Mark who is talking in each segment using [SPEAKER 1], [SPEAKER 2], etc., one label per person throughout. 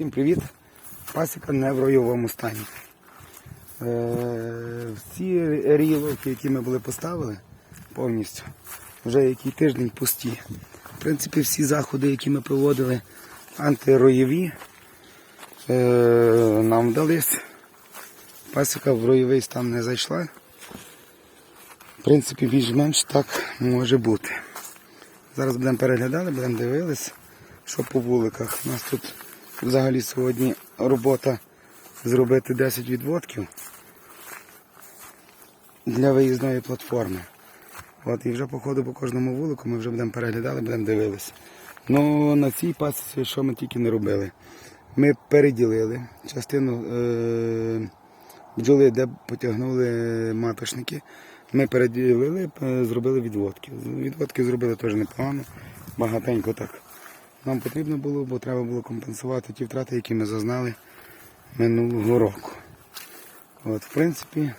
[SPEAKER 1] Всім привіт! Пасіка не в ройовому стані. Е, всі ріловки, які ми були поставили повністю, вже який тиждень пусті. В принципі, всі заходи, які ми проводили антироєві, е, нам вдались. Пасіка в ройовий стан не зайшла. В принципі, більш-менш так може бути. Зараз будемо переглядати, будемо дивитися, що по вуликах. У нас тут взагалі сьогодні робота зробити 10 відводків для виїзної платформи. От, і вже по ходу по кожному вулику ми вже будемо переглядати, будемо дивитися. Ну на цій пасіці, що ми тільки не робили. Ми переділили частину е- бджоли, де потягнули маточники. Ми переділили, е, зробили відводки. Відводки зробили теж непогано, багатенько так. Нам потрібно було, бо треба було компенсувати ті втрати, які ми зазнали минулого року. От, в принципі,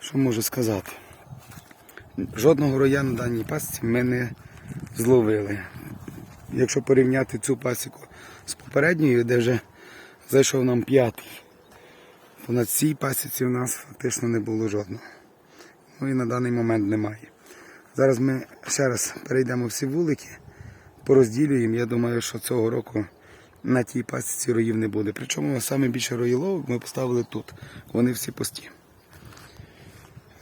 [SPEAKER 1] що можу сказати? Жодного роя на даній пасіці ми не зловили. Якщо порівняти цю пасіку з попередньою, де вже зайшов нам п'ятий, то на цій пасіці у нас фактично не було жодного. Ну і на даний момент немає. Зараз ми ще раз перейдемо всі вулики, порозділюємо. Я думаю, що цього року на тій пасіці роїв не буде. Причому саме більше роїловок ми поставили тут. Вони всі пусті.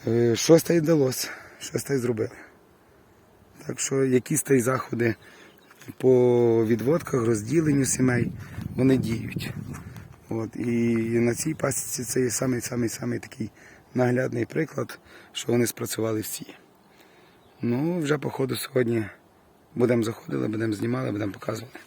[SPEAKER 1] Е, Щось та й вдалося, щось та й зробили. Так що якісь та й заходи по відводках, розділенню сімей, вони діють. От, і на цій пасіці це є самий самий самий такий наглядний приклад, що вони спрацювали всі. Ну, вже по ходу сьогодні будемо заходили, будемо знімали, будемо показувати.